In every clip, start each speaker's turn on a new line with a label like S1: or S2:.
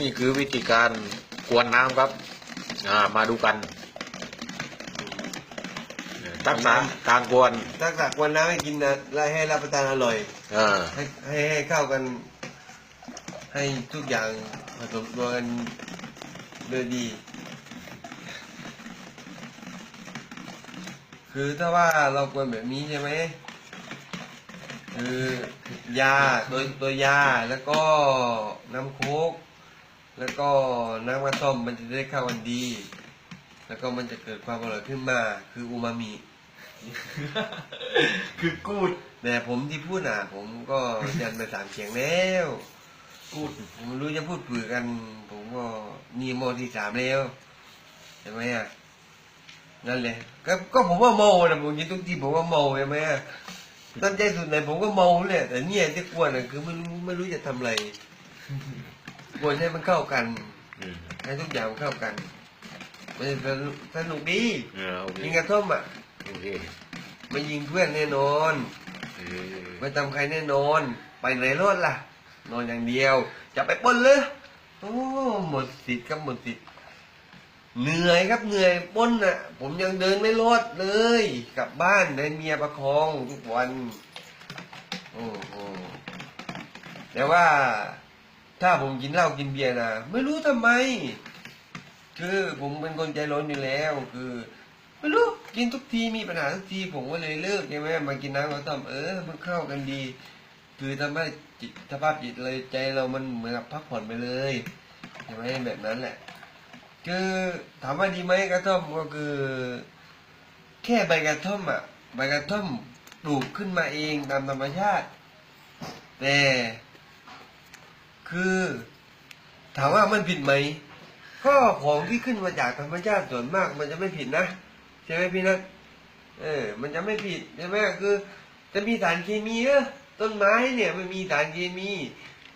S1: นี่คือวิธีการกวนน้ำครับอ่ามาดูกันทักษะการกวน
S2: ทักษะกวนน้ำให้กินนะและให้รับประทานอร่อย
S1: อ่า
S2: ให้ให้ให้เข้ากัน ให้ทุกอย่างผสมตัวกันโดยดี คือถ้าว่าเรากวนแบบนี้ใช่ไหมคือยาตัวตัวยาแล้วก็น้ำโค้ก แล้วก็น้ำกระท่อมมันจะได้เข้ากันดี แล้วก็มันจะเกิดความอร่อยขึ้นมา คืออูมามิ
S3: คือกูด
S2: แต่ผมที่พูดน่ะ ผมก็ยันไปสามเสียงแล้ว
S3: กูด
S2: ผมไม่รู้จะพูดผือกัน ผมก็นี่โมที่สามแล้วใช่ไหมอะนั่นเลยก็ก็ผมว่าเมานะผมยินทุกทีผมว่าเมาใช่ไหมอะตั้งใจสุดไหนผมก็เมาเลยแต่เนี่ยที่กวนน่ะคือไม่รู้ไม่รู้จะทำอะไร กวนให้มันเข้ากัน
S1: อืม
S2: ให้ทุกอย่างมันเข้ากันมันจะสนุกสนุกดี
S1: อ่าโอเค
S2: ยิงกระท่อมอะ
S1: โอเค
S2: ไม่ยิงเพื่อนแน่นอน
S1: เออ
S2: ไม่ทำใครแน่นอน ไปไหนรอดล่ะ นอนอย่างเดียว จะไปปล้นเลยโอ้หมดสิทธิ์ครับหมดสิทธิ์เหนื่อยครับเหนื่อยปล้นน่ะ ผมยังเดินไม่รอดเลย กลับบ้านได้เมียประคองทุกวัน โอ้โหแต่ว่า ถ้าผมกินเหล้ากินเบียร์นะไม่รู้ทำไม คือผมเป็นคนใจร้อนอยู่แล้ว คือ ไม่รู้กินทุกทีมีปัญหาทุกทีผมก็เลยเลิกใช่ไหมมากินน้ำกระท่อมเออ มันเข้ากันดี คือทำให้จิตสภาพจิตเลยใจเรามันเหมือนกับพักผ่อนไปเลยใช่ไหมแบบนั้นแหละ คือถามว่าดีไหมกระท่อมก็คือ แค่ใบกระท่อมอะใบกระท่อมปลูกขึ้นมาเองตามธรรมชาติ แต่ คือ ถามว่ามันผิดไหมก็ของที่ขึ้นมาจากธรรมชาติส่วนมาก มันจะไม่ผิดนะใช่ไหมพี่นัทเออ มันจะไม่ผิดใช่ไหมคือ จะมีสารเคมีเออต้นไม้เนี่ยมันมีสารเคมี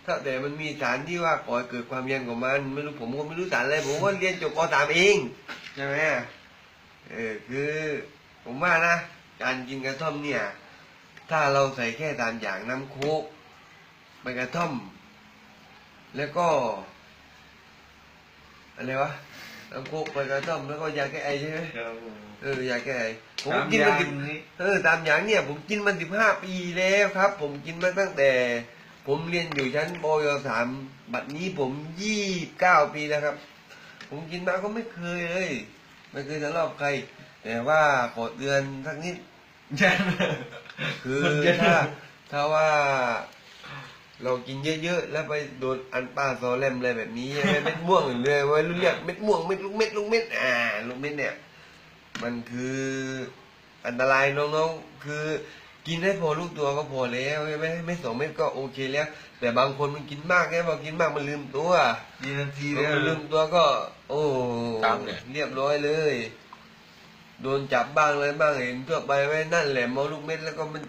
S2: ถ้าแต่มันมีสารที่ว่าก่อเกิดความเย็นของมันไม่รู้ผมก็ไม่รู้สารอะไรผมก็เรียนจบปสามเองใช่ไหมเออคือ ผมว่านะการกินกระท่อมเนี่ย ถ้าเราใส่แค่ตามอย่างน้ำโคกใบกระท่อม แล้วก็อะไรวะน้ำโคกใบกระท่อมแล้วก็ยาแก้ไอใช่ไหม
S3: ครับผม
S2: เออยาแก้ไอผม
S3: ตาม
S2: กิน
S3: ยา
S2: มาสิบ
S3: นี้
S2: เออตามอย่างเนี่ย ผมกินมาสิบห้าปีแล้วครับ ผมกินมาตั้งแต่ ผมเรียนอยู่ชั้นปยสามบัดนี้ผมยี่บเก้าปีแล้วครับ ผมกินมาก็ไม่เคยเลยไม่เคยทะเลาะกับใคร แต่ว่าขอเตือนสักนิด
S3: ยัน
S2: คือ
S3: มันเยอะ
S2: ถ้าถ้าว่า เรากินเยอะๆ แล้วไปโดนอันป้าซอแลมอะไรแบบนี้ใช่ไหมเม็ดม่วงเลยว่ารุ่นเรียกเม็ดม่วงเม็ดลูกเม็ดลูกเม็ดอ่าลูกเม็ดเนี่ย มันคืออันตรายน้องๆคือกินให้พอลูกตัวก็พอแล้วใช่ไหมไม่สองเม็ดก็โอเคแล้ว แต่บางคนมันกินมากไงพอกินมากมันลืมตัว
S3: ดีนาที
S2: พอ
S3: แล้ว
S2: มันลืมตัวก็ โอ้
S1: ตามเนี่ย
S2: เรียบร้อยเลย โดนจับบ้างอะไรบ้างเห็นทั่วไปไว้นั่นแหละเมาลูกเม็ดแล้วก็มัน